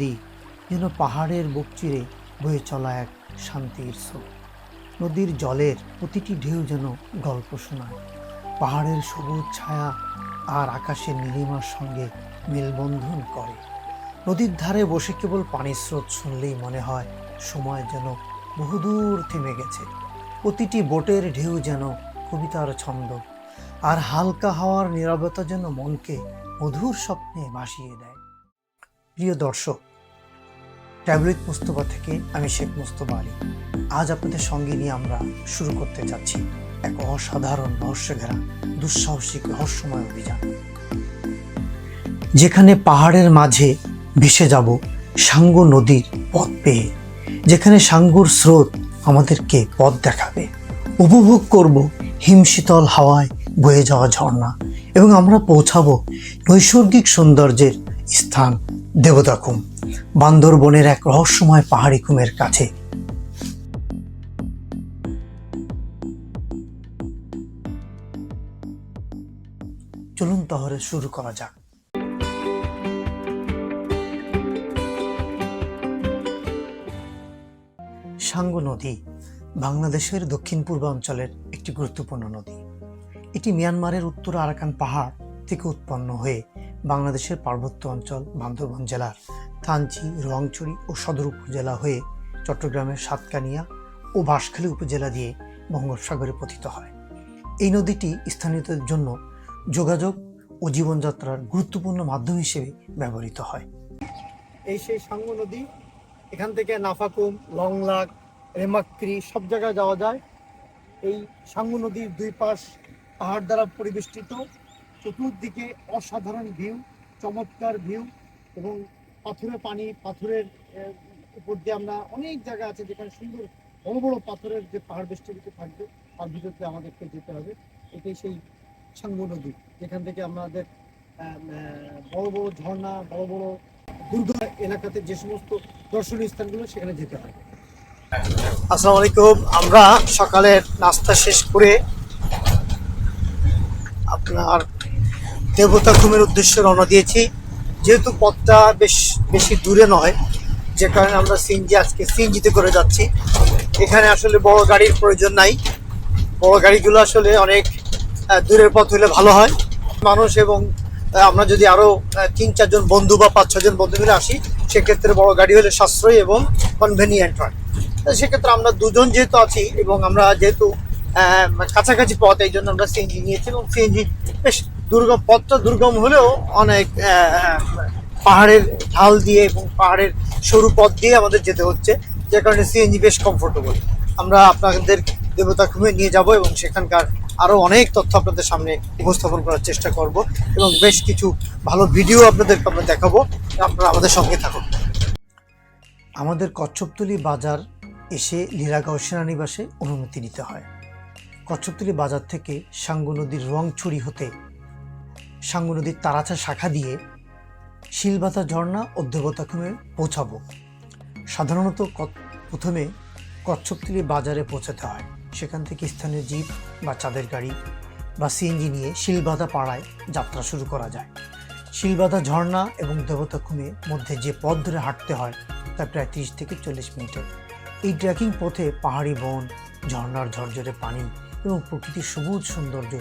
নদী যেন পাহাড়ের বুক চিরে বয়ে চলা এক শান্তির স্রোত। নদীর জলের প্রতিটি ঢেউ যেন গল্প শোনায়। পাহাড়ের সবুজ ছায়া আর আকাশের নীলিমার সঙ্গে মেলবন্ধন করে। নদীর ধারে বসে কেবল পানির স্রোত শুনলেই মনে হয় সময় যেন বহুদূর থেমে গেছে। প্রতিটি বোটের ঢেউ যেন কবিতার ছন্দ আর হালকা হাওয়ার নীরবতা যেন মনকে মধুর স্বপ্নে ভাসিয়ে দেয়। প্রিয় দর্শক ট্যাবলেট মুস্তফা থেকে আমি শেখ মুস্তফা আলী। আজ আপনাদের সঙ্গে নিয়ে আমরা শুরু করতে যাচ্ছি এক অসাধারণ রহস্য ঘেরা দুঃসাহসিক রহস্যময় অভিযান। যেখানে পাহাড়ের মাঝে ভেসে যাব সাঙ্গু নদীর পথ পেয়ে, যেখানে সাঙ্গুর স্রোত আমাদেরকে পথ দেখাবে। উপভোগ করব হিমশীতল হাওয়ায় বয়ে যাওয়া ঝর্ণা এবং আমরা পৌঁছাবো নৈসর্গিক সৌন্দর্যের স্থান দেবতাকুম, বান্দরবনের এক রহস্যময় পাহাড়ি কুমের কাছে। চলুন তাহলে শুরু করা যাক। সাঙ্গু নদী বাংলাদেশের দক্ষিণ পূর্বাঞ্চলের একটি গুরুত্বপূর্ণ নদী। এটি মিয়ানমারের উত্তর আরাকান পাহাড় থেকে উৎপন্ন হয়ে বাংলাদেশের পার্বত্য অঞ্চল, বান্দরবান জেলার থানচি রোয়াংছড়ি ও সদর উপজেলা হয়ে চট্টগ্রামের সাতকানিয়া ও বাঁশখালী উপজেলা দিয়ে বঙ্গোপসাগরে পতিত হয়। এই নদীটি স্থানীয়দের জন্য যোগাযোগ ও জীবনযাত্রার গুরুত্বপূর্ণ মাধ্যম হিসেবে ব্যবহৃত হয়। এই সেই সাঙ্গু নদী, এখান থেকে নাফাকুম লংলাগ রেমাক্রি সব জায়গায় যাওয়া যায়। এই সাঙ্গু নদীর দুই পাশ পাহাড় দ্বারা পরিবেষ্টিত। চতুর্দিকে অসাধারণ ভিউ, চমৎকার ভিউ এবং পাথুরে পানি, পাথরের উপর দিয়ে আমরা অনেক জায়গা আছে যেখানে সুন্দর বড় বড় পাথরের যে পাহাড় বেষ্টিত থাকবে, তার ভিতরে আমাদেরকে যেতে হবে। এটাই সেই সাঙ্গু নদী, যেখান থেকে আমাদের বড় বড় ঝর্ণা, বড় বড় দুর্গ এলাকাতে যে সমস্ত দর্শনীয় স্থানগুলো, সেখানে যেতে হয় আসসালামু আলাইকুম। আমরা সকালের নাস্তা শেষ করে আপনার দেবতা ঘুমের উদ্দেশ্যে রওনা দিয়েছি। যেহেতু পথটা বেশ, বেশি দূরে নয়, যে কারণে আমরা সিএনজি আজকে সিএনজিতে করে যাচ্ছি। এখানে আসলে বড় গাড়ির প্রয়োজন নাই। বড় গাড়িগুলো আসলে অনেক দূরের পথ হলে ভালো হয়। মানুষ এবং আমরা যদি আরও তিন, চারজন বন্ধু বা পাঁচ, ছজন বন্ধু মিলে আসি, সেক্ষেত্রে বড় গাড়ি হলে সাশ্রয়ী এবং কনভেনিয়েন্ট হয়। সেক্ষেত্রে আমরা দুজন যেহেতু আছি এবং আমরা যেহেতু কাছাকাছি পথ এই জন্য আমরা সিএনজি নিয়েছি এবং সিএনজি বেশ দুর্গম পথটা দুর্গম হলেও অনেক পাহাড়ের ঢাল দিয়ে এবং পাহাড়ের সরু পথ দিয়ে আমাদের যেতে হচ্ছে। যে কারণে সিএনজি বেশ কমফোর্টেবল আমরা আপনাদের দেবতা খুমে নিয়ে যাব এবং সেখানকার আরও অনেক তথ্য আপনাদের সামনে উপস্থাপন করার চেষ্টা করব এবং বেশ কিছু ভালো ভিডিও আপনাদেরকে আমরা দেখাবো। আপনারা আমাদের সঙ্গে থাকুন। আমাদের কচ্ছপতলি বাজার এসে লীলাগাঁও সেনানিবাসে অনুমতি নিতে হয়। কচ্ছপতলি বাজার থেকে সাঙ্গু নদীর রং রংছড়ি হতে সাঙ্গু নদীর তারাচা শাখা দিয়ে শিলবাতা ঝর্ণা ও দেবতাখুমে পৌঁছাবো। সাধারণত প্রথমে কচ্ছপতলি বাজারে পৌঁছাতে হয়। সেখান থেকে স্থানীয় জিপ বা চাঁদের গাড়ি বা সিএনজি নিয়ে শিলবাধা পাড়ায় যাত্রা শুরু করা যায়। শিলবাধা ঝর্ণা এবং দেবতাখুমে মধ্যে যে পথ ধরে হাঁটতে হয়, তা প্রায় তিরিশ থেকে চল্লিশ মিনিটের। এই ট্রেকিং পথে পাহাড়ি বন, ঝর্ণার ঝরঝরে পানি এবং প্রকৃতির সবুজ সৌন্দর্য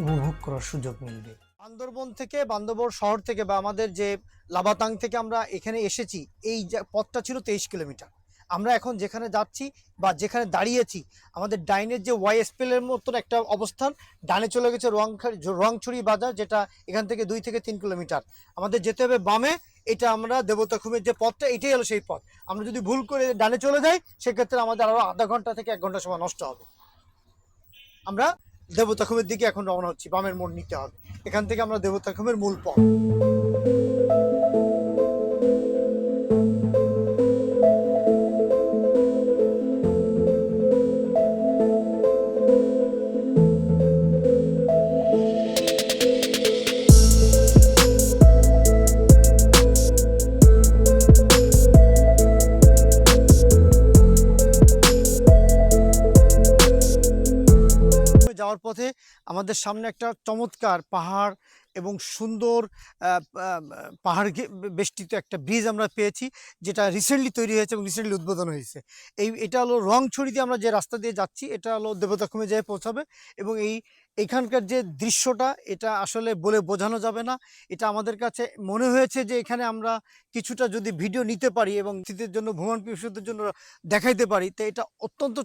উপভোগ করার সুযোগ মিলবে। বান্দরবন থেকে, বান্দরবন শহর থেকে বা আমাদের যে লাবাতাং থেকে আমরা এখানে এসেছি, এই পথটা ছিল তেইশ কিলোমিটার। আমরা এখন যেখানে যাচ্ছি বা যেখানে দাঁড়িয়েছি, আমাদের ডাইনের যে ওয়াইএসপিএল এর মতন একটা অবস্থান, ডানে চলে গেছে রোয়াংছড়ি বাজার, যেটা এখান থেকে দুই থেকে তিন কিলোমিটার। আমাদের যেতে হবে বামে, এটা আমরা দেবতাখুমের যে পথটা, এটাই হলো সেই পথ। আমরা যদি ভুল করে ডানে চলে যাই, সেক্ষেত্রে আমাদের আরও আধা ঘণ্টা থেকে এক ঘণ্টা সময় নষ্ট হবে। আমরা দেবতাখুমের দিকে এখন রওনা হচ্ছি, বামের মোড় নিতে হবে। এখান থেকে আমরা দেবতাখুমের মূল পথ। আমাদের সামনে একটা চমৎকার পাহাড় এবং সুন্দর পাহাড় বেষ্টিত একটা ব্রিজ আমরা পেয়েছি, যেটা রিসেন্টলি তৈরি হয়েছে এবং রিসেন্টলি উদ্বোধন হয়েছে। এই, এটা হলো রংছড়ি দিয়ে আমরা যে রাস্তা দিয়ে যাচ্ছি, এটা হলো দেবতাখুমে যেয়ে পৌঁছাবে এবং এই এখানকার যে দৃশ্যটা, এটা আসলে বলে বোঝানো যাবে না। এটা আমাদের কাছে মনে হয়েছে যে এখানে আমরা কিছুটা যদি ভিডিও নিতে পারি এবং শীতের জন্য, ভ্রমণ পিপাসুদের জন্য দেখাইতে পারি, তো এটা অত্যন্ত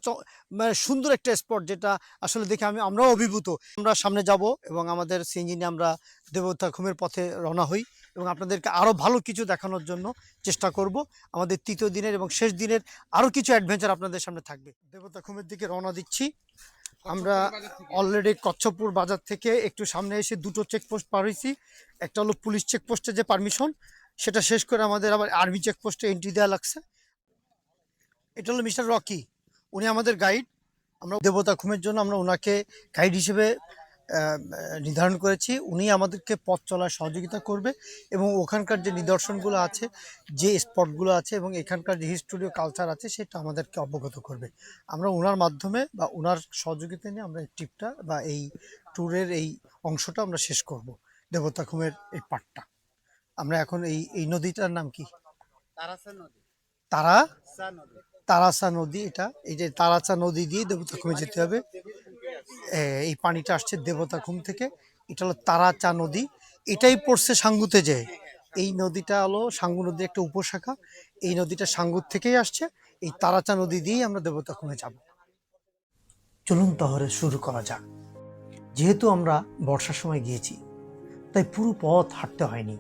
মানে সুন্দর একটা স্পট যেটা আসলে দেখে আমি, আমরাও অভিভূত। আমরা সামনে যাব এবং আমাদের সিএনজি নিয়ে আমরা দেবতা খুমের পথে রওনা হই এবং আপনাদেরকে আরও ভালো কিছু দেখানোর জন্য চেষ্টা করব। আমাদের তৃতীয় দিনের এবং শেষ দিনের আরও কিছু অ্যাডভেঞ্চার আপনাদের সামনে থাকবে। দেবতা খুমের দিকে রওনা দিচ্ছি। আমরা অলরেডি কচ্ছপুর বাজার থেকে একটু সামনে এসে দুটো চেকপোস্ট পার হয়েছি। একটা হলো পুলিশ চেকপোস্টে যে পারমিশন সেটা শেষ করে আমাদের আবার আর্মি চেকপোস্টে এন্ট্রি দেওয়া লাগছে। এটা হলো মিস্টার রকি। উনি আমাদের গাইড আমরা দেবতা খুমের জন্য আমরা ওনাকে গাইড হিসেবে নির্ধারণ করেছি উনি আমাদেরকে পথ চলার সহযোগিতা করবে এবং ওখানকার যে নিদর্শনগুলো আছে যে স্পটগুলো আছে এবং এখানকার যে হিস্টোরি কালচার আছে সেটা আমাদেরকে অবগত করবে। আমরা ওনার মাধ্যমে বা ওনার সহযোগিতা নিয়ে আমরা এই ট্রিপটা বা এই ট্যুরের এই অংশটা আমরা শেষ করব দেবতা খুমের এই পার্টটা আমরা এখন এই এই নদীটার নাম কি? তারা? তারাসা নদী। এটা এই যে তারাসা নদী দিয়ে দেবতাখুমে যেতে হবে। এই পানিটা আসছে দেবতাখুম থেকে। এটা হলো তারাচা নদী। এটাই পড়ছে সাঙ্গুতে যে। এই নদীটা হলো সাঙ্গু নদীর একটা উপশাখা। এই নদীটা সাঙ্গুর থেকেই আসছে। এই তারাচা নদী দিয়েই আমরা দেবতাখুমে যাব। চলুন তাহলে শুরু করা যাক। যেহেতু আমরা বর্ষার সময় গিয়েছি, তাই পুরো পথ হাঁটতে হয়নি।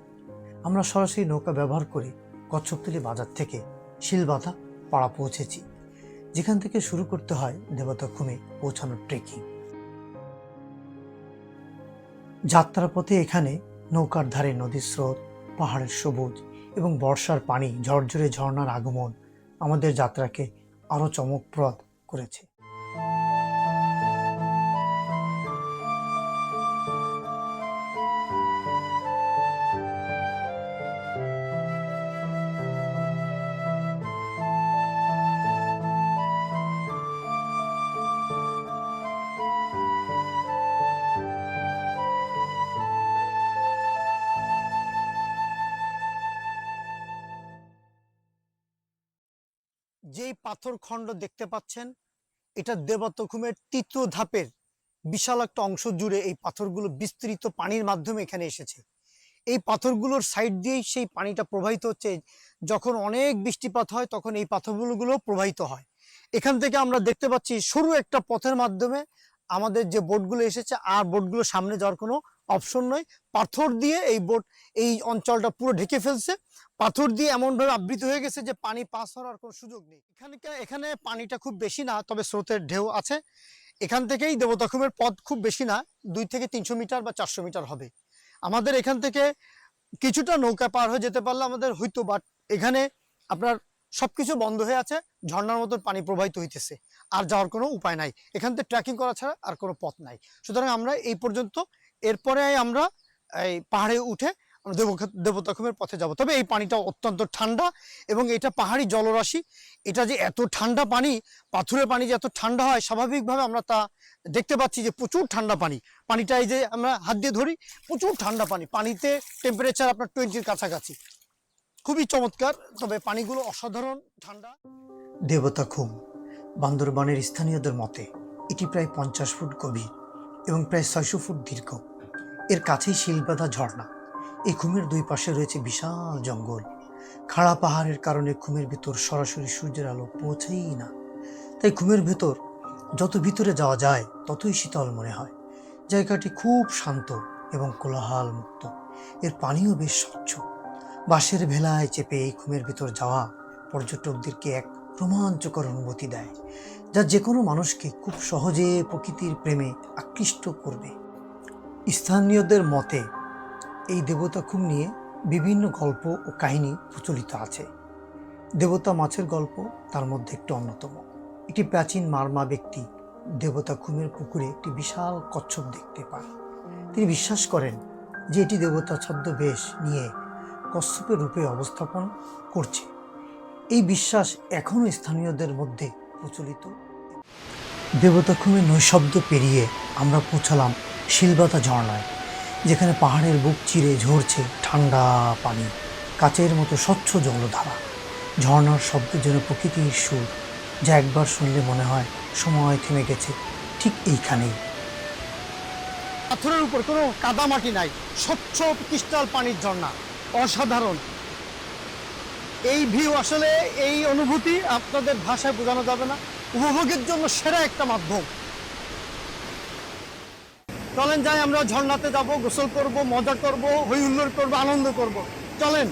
আমরা সরাসরি নৌকা ব্যবহার করে কচ্ছপতলি বাজার থেকে শিলবাধা পাড়া পৌঁছেছি। যেখান থেকে শুরু করতে হয় দেবতাখুমে পৌঁছানোর ট্রেকিং যাত্রার পথে এখানে নৌকার ধারে নদীর স্রোত, পাহাড়ের সবুজ এবং বর্ষার পানি ঝরঝরে ঝর্ণার আগমন আমাদের যাত্রাকে আরও চমকপ্রদ করেছে। যেই পাথর খণ্ড দেখতে পাচ্ছেন, এটা দেবতখুমের তৃতীয় ধাপের বিশাল একটা অংশ জুড়ে এই পাথরগুলো বিস্তৃত পানির মাধ্যমে এখানে এসেছে। এই পাথরগুলোর সাইড দিয়েই সেই পানিটা প্রবাহিত হচ্ছে। যখন অনেক বৃষ্টিপাত হয়, তখন এই পাথরগুলো প্রবাহিত হয়। এখান থেকে আমরা দেখতে পাচ্ছি, সরু একটা পথের মাধ্যমে আমাদের যে বোটগুলো এসেছে, আর বোটগুলো সামনে যাওয়ার কোনো অপশন নয়। পাথর দিয়ে এই বোট, এই অঞ্চলটা পুরো ঢেকে ফেলছে। পাথর দিয়ে এমনভাবে আবৃত হয়ে গেছে যে পানি পাস হওয়ার কোনো সুযোগ নেই। এখানে এখানে পানিটা খুব বেশি না, তবে স্রোতের ঢেউ আছে। এখান থেকেই দেবতাখুমের পথ খুব বেশি না, দুই থেকে তিনশো মিটার বা চারশো মিটার হবে। আমাদের এখান থেকে কিছুটা নৌকা পার হয়ে যেতে পারলে আমাদের হইতো বাট এখানে আপনার সবকিছু বন্ধ হয়ে আছে, ঝর্ণার মতন পানি প্রবাহিত হইতেছে। আর যাওয়ার কোনো উপায় নাই। এখান থেকে ট্রেকিং করা ছাড়া আর কোনো পথ নাই। সুতরাং আমরা এই পর্যন্ত এরপরে আমরা এই পাহাড়ে উঠে আমরা দেব দেবতাখুমের পথে যাব। তবে এই পানিটা অত্যন্ত ঠান্ডা এবং এটা পাহাড়ি জলরাশি। এটা যে এত ঠান্ডা পানি পাথুরের পানি যে এত ঠান্ডা হয়, স্বাভাবিকভাবে আমরা তা দেখতে পাচ্ছি যে প্রচুর ঠান্ডা পানি। পানিটা এই যে আমরা হাত দিয়ে ধরি, প্রচুর ঠান্ডা পানি। পানিতে টেম্পারেচার আপনার টোয়েন্টির কাছাকাছি। খুবই চমৎকার, তবে পানিগুলো অসাধারণ ঠান্ডা। দেবতা খুম বান্দরবানের স্থানীয়দের মতে, এটি প্রায় পঞ্চাশ ফুট গভীর এবং প্রায় ছয়শো ফুট দীর্ঘ। এর কাছেই শিলবাধা ঝর্ণা। এই খুমের দুই পাশে রয়েছে বিশাল জঙ্গল। খাড়া পাহাড়ের কারণে খুমের ভিতর সরাসরি সূর্যের আলো পৌঁছেই না। তাই খুমের ভেতর যত ভিতরে যাওয়া যায়, ততই শীতল মনে হয়। জায়গাটি খুব শান্ত এবং কোলাহল মুক্ত। এর পানিও বেশ স্বচ্ছ। বাঁশের ভেলায় চেপে এই খুমের ভিতর যাওয়া পর্যটকদেরকে এক রোমাঞ্চকর অনুভূতি দেয়, যা যে কোনো মানুষকে খুব সহজে প্রকৃতির প্রেমে আকৃষ্ট করবে। স্থানীয়দের মতে, এই দেবতা খুম নিয়ে বিভিন্ন গল্প ও কাহিনী প্রচলিত আছে। দেবতা মাছের গল্প তার মধ্যে একটি অন্যতম। একটি প্রাচীন মারমা ব্যক্তি দেবতা খুমের পুকুরে একটি বিশাল কচ্ছপ দেখতে পান। তিনি বিশ্বাস করেন যে এটি দেবতা ছদ্মবেশ নিয়ে কচ্ছপের রূপে অবস্থাপন করছে। এই বিশ্বাস এখনও স্থানীয়দের মধ্যে প্রচলিত। দেবতাখুমে নৈশব্দ পেরিয়ে আমরা পৌঁছালাম শিলবাতা ঝর্ণায় যেখানে পাহাড়ের বুক চিরে ঝরছে ঠান্ডা পানি, কাচের মতো স্বচ্ছ জলধারা। ঝর্ণার শব্দ যেন প্রকৃতির সুর, যা একবার শুনলে মনে হয় সময় থেমে গেছে, ঠিক এইখানেই। পাথরের উপর কোনো কাদামাটি নাই, স্বচ্ছ ক্রিস্টাল পানির ঝর্ণা, অসাধারণ। এই ভিউ আসলে এই অনুভূতি আপনাদের ভাষায় বোঝানো যাবে না। উপভোগের জন্য সেরা একটা মাধ্যম। চলেন যাই, আমরা ঝর্ণাতে যাব, গোসল করব, মজা করব, হই হুল্লোড় করব, আনন্দ করব। চলেন।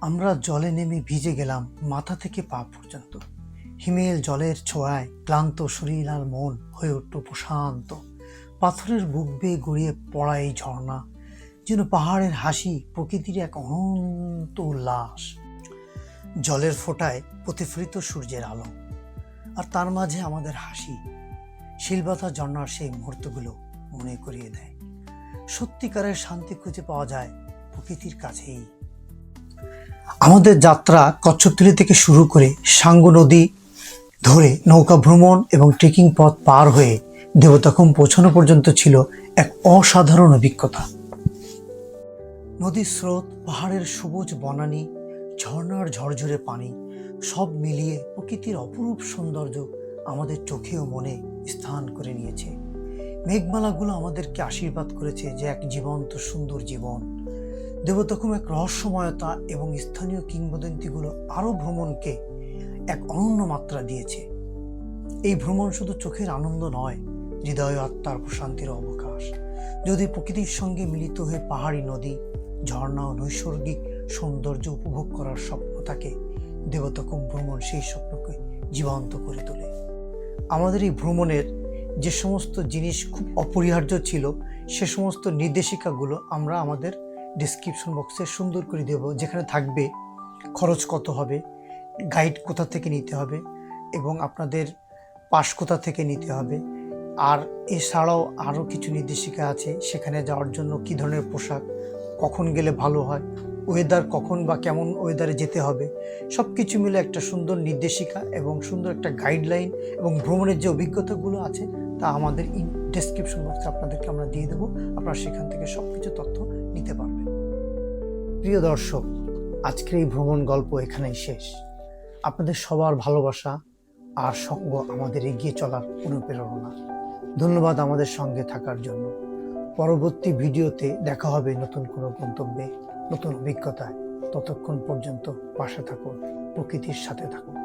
আমরা জলে নেমে ভিজে গেলাম মাথা থেকে পা পর্যন্ত। হিমেল জলের ছোঁয়ায় ক্লান্ত শরীর আর মন হয়ে উঠল প্রশান্ত। পাথরের বুক বেয়ে গড়িয়ে পড়া এই ঝর্ণা, যেন পাহাড়ের হাসি প্রকৃতির এক অনন্ত উল্লাস। জলের ফোঁটায় প্রতিফলিত সূর্যের আলো, আর তার মাঝে আমাদের হাসি। শিলবাতা ঝর্ণার সেই মুহূর্তগুলো মনে করিয়ে দেয়। সত্যিকারের শান্তি খুঁজে পাওয়া যায় প্রকৃতির কাছেই। আমাদের যাত্রা কচ্ছপতলি থেকে শুরু করে সাঙ্গু নদী ধরে নৌকা ভ্রমণ এবং ট্রেকিং পথ পার হয়ে দেবতাকুম পৌঁছানো পর্যন্ত ছিল এক অসাধারণ অভিজ্ঞতা। নদীর স্রোত, পাহাড়ের সবুজ বনানী, ঝর্ণার ঝরঝরে পানি সব মিলিয়ে প্রকৃতির অপরূপ সৌন্দর্য আমাদের চোখে ও মনে স্থান করে নিয়েছে। মেঘমালাগুলো আমাদেরকে আশীর্বাদ করেছে যে এক জীবন্ত, সুন্দর জীবন। দেবতকুম এক রহস্যময়তা এবং স্থানীয় কিংবদন্তিগুলো আরও ভ্রমণকে এক অনন্য মাত্রা দিয়েছে। এই ভ্রমণ শুধু চোখের আনন্দ নয়, হৃদয়, আত্মার প্রশান্তির অবকাশ। যদি প্রকৃতির সঙ্গে মিলিত হয়ে পাহাড়ি নদী, ঝর্ণা ও নৈসর্গিক সৌন্দর্য উপভোগ করার স্বপ্ন থাকে দেবতকুম ভ্রমণ সেই স্বপ্নকে জীবন্ত করে তোলে। আমাদের এই ভ্রমণের যে সমস্ত জিনিস খুব অপরিহার্য ছিল, সে সমস্ত নির্দেশিকাগুলো আমরা আমাদের ডিসক্রিপশন বক্সে সুন্দর করে দেব, যেখানে থাকবে খরচ কত হবে গাইড কোথা থেকে নিতে হবে এবং আপনাদের পাস কোথা থেকে নিতে হবে। আর এছাড়াও আরও কিছু নির্দেশিকা আছে, সেখানে যাওয়ার জন্য কী ধরনের পোশাক, কখন গেলে ভালো হয় ওয়েদার কখন বা কেমন ওয়েদারে যেতে হবে সব কিছু মিলে একটা সুন্দর নির্দেশিকা এবং সুন্দর একটা গাইডলাইন এবং ভ্রমণের যে অভিজ্ঞতাগুলো আছে তা আমাদের ইন ডেসক্রিপশন বক্সে আপনাদেরকে আমরা দিয়ে দেবো, আপনারা সেখান থেকে সব কিছু তথ্য নিতে পারবেন। প্রিয় দর্শক, আজকের এই ভ্রমণ গল্প এখানেই শেষ। আপনাদের সবার ভালোবাসা আর সঙ্গ আমাদের এগিয়ে চলার অনুপ্রেরণা। ধন্যবাদ আমাদের সঙ্গে থাকার জন্য। পরবর্তী ভিডিওতে দেখা হবে নতুন কোনো গন্তব্যে। নতুন অভিজ্ঞতায় ততক্ষণ পর্যন্ত পাশে থাকুন প্রকৃতির সাথে থাকুন।